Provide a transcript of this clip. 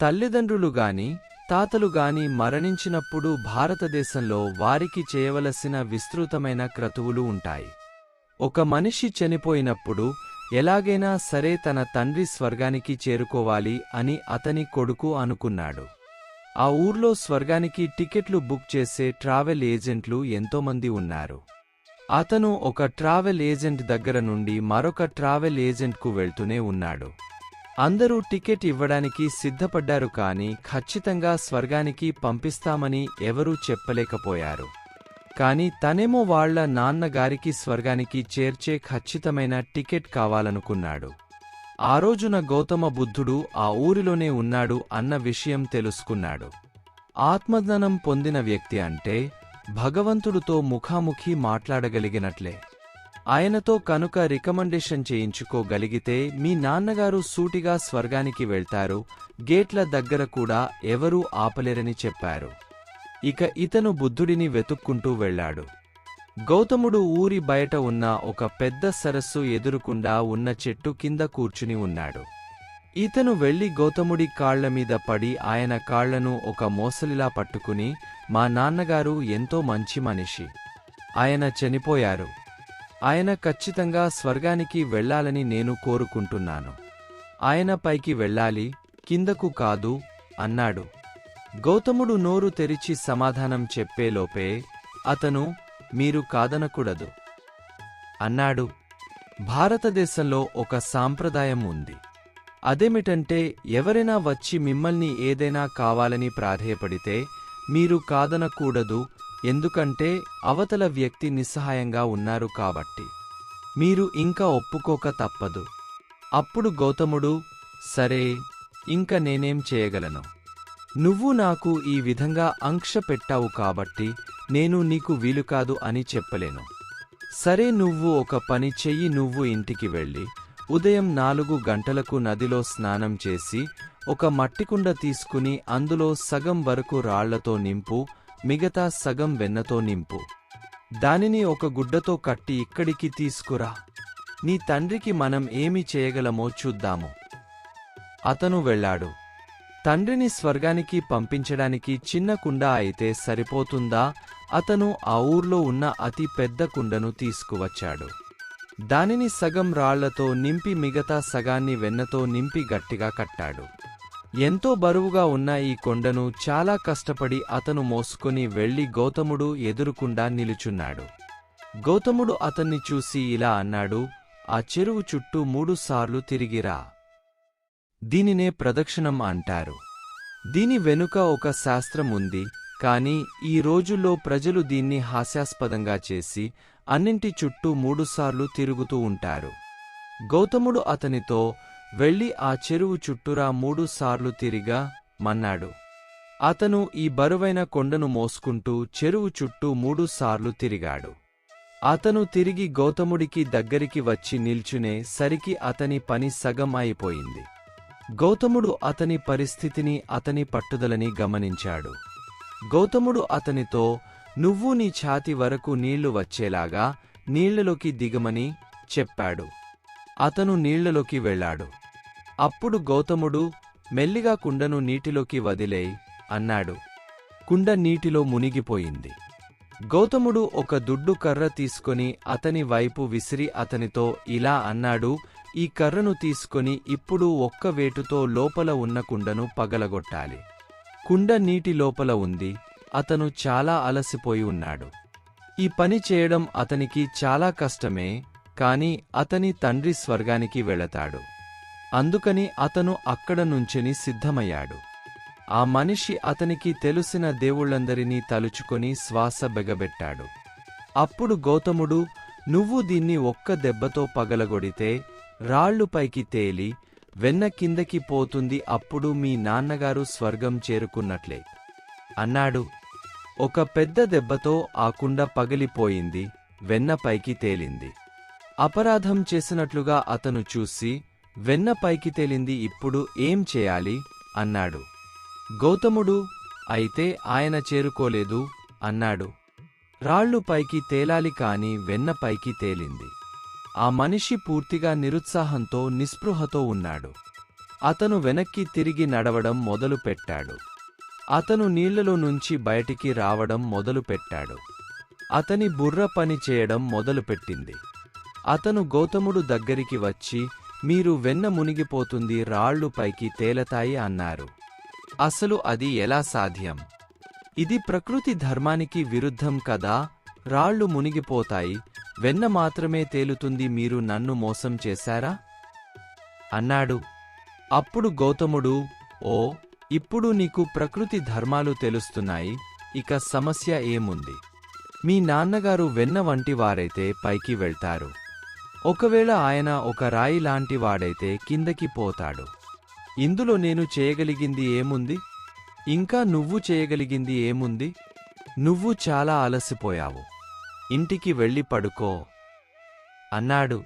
తల్లిదండ్రులు గాని తాతలు గాని మరణించినప్పుడు భారతదేశంలో వారికి చేయవలసిన విస్తృతమైన క్రతువులు ఉంటాయి. ఒక మనిషి చనిపోయినప్పుడు ఎలాగైనా సరే తన తండ్రి స్వర్గానికి చేరుకోవాలి అని అతని కొడుకు అనుకున్నాడు. ఆ ఊర్లో స్వర్గానికి టికెట్లు బుక్ చేసే ట్రావెల్ ఏజెంట్లు ఎంతోమంది ఉన్నారు. అతను ఒక ట్రావెల్ ఏజెంట్ దగ్గర నుండి మరొక ట్రావెల్ ఏజెంట్కు వెళ్తూనే ఉన్నాడు. అందరూ టికెట్ ఇవ్వడానికి సిద్ధపడ్డారు కాని ఖచ్చితంగా స్వర్గానికి పంపిస్తామని ఎవరూ చెప్పలేకపోయారు. కాని తనేమో వాళ్ళ నాన్నగారికి స్వర్గానికి చేర్చే ఖచ్చితమైన టికెట్ కావాలనుకున్నాడు. ఆ రోజున గౌతమ బుద్ధుడు ఆ ఊరిలోనే ఉన్నాడు అన్న విషయం తెలుసుకున్నాడు. ఆత్మజ్ఞానం పొందిన వ్యక్తి అంటే భగవంతుడితో ముఖాముఖి మాట్లాడగలిగినట్లే. ఆయనతో కనుక రికమెండేషన్ చేయించుకోగలిగితే మీ నాన్నగారు సూటిగా స్వర్గానికి వెళ్తారు గేట్ల దగ్గర కూడా ఎవరూ ఆపలేరని చెప్పారు. ఇక ఇతను బుద్ధుడిని వెతుక్కుంటూ వెళ్ళాడు. గౌతముడు ఊరి బయట ఉన్న ఒక పెద్ద సరస్సు ఎదురుకుండా ఉన్న చెట్టు కింద కూర్చుని ఉన్నాడు. ఇతను వెళ్ళి గౌతముడి కాళ్ళ మీద పడి ఆయన కాళ్ళను ఒక మోసలిలా పట్టుకుని మా నాన్నగారు ఎంతో మంచి మనిషి. ఆయన చనిపోయారు. ఆయన ఖచ్చితంగా స్వర్గానికి వెళ్ళాలని నేను కోరుకుంటున్నాను. ఆయన పైకి వెళ్ళాలి కిందకు కాదు అన్నాడు. గౌతముడు నోరు తెరిచి సమాధానం చెప్పేలోపే అతను మీరు కాదనకూడదు అన్నాడు. భారతదేశంలో ఒక సాంప్రదాయం ఉంది. అదేమిటంటే ఎవరైనా వచ్చి మిమ్మల్ని ఏదైనా కావాలని ప్రాధేయపడితే మీరు కాదనకూడదు ఎందుకంటే అవతల వ్యక్తి నిస్సహాయంగా ఉన్నారు కాబట్టి. మీరు ఇంకా ఒప్పుకోక తప్పదు. అప్పుడు గౌతముడు సరే ఇంక నేనేం చేయగలను? నువ్వు నాకు ఈ విధంగా అంక్ష పెట్టావు కాబట్టి నేను నీకు వీలుకాదు అని చెప్పలేను. సరే నువ్వు ఒక పని చెయ్యి నువ్వు ఇంటికి వెళ్ళి ఉదయం నాలుగు గంటలకు నదిలో స్నానం చేసి ఒక మట్టికుండ తీసుకుని అందులో సగం వరకు రాళ్ళతో నింపు మిగతా సగం వెన్నతో నింపు. దానిని ఒక గుడ్డతో కట్టి ఇక్కడికి తీసుకురా. నీ తండ్రికి మనం ఏమి చేయగలమో చూద్దాము. అతను వెళ్ళాడు. తండ్రిని స్వర్గానికి పంపించడానికి చిన్న కుండ అయితే సరిపోతుందా? అతను ఆ ఊర్లో ఉన్న అతి పెద్ద కుండను తీసుకువచ్చాడు. దానిని సగం రాళ్ళతో నింపి మిగతా సగాన్ని వెన్నతో నింపి గట్టిగా కట్టాడు. ఎంతో బరువుగా ఉన్న ఈ కొండను చాలా కష్టపడి అతను మోసుకొని వెళ్ళి గౌతముడు ఎదురుకుండా నిలుచున్నాడు. గౌతముడు అతన్ని చూసి ఇలా అన్నాడు ఆ చెరువు చుట్టూ మూడుసార్లు తిరిగిరా దీనినే ప్రదక్షిణం అంటారు. దీని వెనుక ఒక శాస్త్రం ఉంది కాని ఈ రోజుల్లో ప్రజలు దీన్ని హాస్యాస్పదంగా చేసి అన్నింటి చుట్టూ మూడుసార్లు తిరుగుతూ ఉంటారు. గౌతముడు అతనితో వెళ్ళి ఆ చెరువు చుట్టూరా మూడుసార్లు తిరిగా మన్నాడు. అతను ఈ బరువైన కొండను మోసుకుంటూ చెరువు చుట్టూ మూడుసార్లు తిరిగాడు. అతను తిరిగి గౌతముడికి దగ్గరికి వచ్చి నిల్చునే సరికి అతని పని సగం అయిపోయింది. గౌతముడు అతని పరిస్థితిని అతని పట్టుదలని గమనించాడు. గౌతముడు అతనితో నువ్వు నీ ఛాతి వరకు నీళ్ళు వచ్చేలాగా నీళ్ళలోకి దిగమని చెప్పాడు. అతను నీళ్ళలోకి వెళ్ళాడు. అప్పుడు గౌతముడు మెల్లిగా కుండను నీటిలోకి వదిలేయ్ అన్నాడు. కుండ నీటిలో మునిగిపోయింది. గౌతముడు ఒక దుడ్డు కర్ర తీసుకొని అతని వైపు విసిరి అతనితో ఇలా అన్నాడు ఈ కర్రను తీసుకొని ఇప్పుడు ఒక్క వేటుతో లోపల ఉన్న కుండను పగలగొట్టాలి. కుండ నీటి లోపల ఉంది అతను చాలా అలసిపోయి ఉన్నాడు. ఈ పని చేయడం అతనికి చాలా కష్టమే కాని అతని తండ్రి స్వర్గానికి వెళతాడు. అందుకని అతను అక్కడ నుంచెని సిద్ధమయ్యాడు. ఆ మనిషి అతనికి తెలిసిన దేవుళ్ళందరినీ తలుచుకొని శ్వాస బెగబెట్టాడు. అప్పుడు గౌతముడు నువ్వు దీన్ని ఒక్క దెబ్బతో పగలగొడితే రాళ్ళు పైకి తేలి వెన్న కిందకి పోతుంది అప్పుడు మీ నాన్నగారు స్వర్గం చేరుకున్నట్లే. అన్నాడు. ఒక పెద్ద దెబ్బతో ఆ కుండ పగిలిపోయింది వెన్న పైకి తేలింది. అపరాధం చేసినట్లుగా అతను చూసి వెన్న పైకి తేలింది ఇప్పుడు ఏం చేయాలి? అన్నాడు. గౌతముడు అయితే ఆయన చేరుకోలేదు అన్నాడు. రాళ్ళు పైకి తేలాలి కాని వెన్న పైకి తేలింది. ఆ మనిషి పూర్తిగా నిరుత్సాహంతో నిస్పృహతో ఉన్నాడు. అతను వెనక్కి తిరిగి నడవడం మొదలుపెట్టాడు అతను నీళ్ళలో నుంచి బయటికి రావడం మొదలుపెట్టాడు అతని బుర్ర పని చేయడం మొదలుపెట్టింది అతను గౌతముడు దగ్గరికి వచ్చి మీరు వెన్న మునిగిపోతుంది రాళ్ళు పైకి తేలతాయి అన్నారు. అసలు అది ఎలా సాధ్యం? ఇది ప్రకృతి ధర్మానికి విరుద్ధం కదా రాళ్ళు మునిగిపోతాయి వెన్న మాత్రమే తేలుతుంది మీరు నన్ను మోసం చేశారా? అన్నాడు. అప్పుడు గౌతముడు ఓ ఇప్పుడు నీకు ప్రకృతి ధర్మాలు తెలుస్తున్నాయి ఇక సమస్య ఏముంది? మీ నాన్నగారు వెన్న వంటివారైతే పైకి వెళ్తారు. ఒకవేళ ఆయన ఒక రాయి లాంటి వాడైతే కిందకి పోతాడు. ఇందులో నేను చేయగలిగింది ఏముంది? ఇంకా నువ్వు చేయగలిగింది ఏముంది? నువ్వు చాలా అలసిపోయావు. ఇంటికి వెళ్ళి పడుకో. అన్నాడు.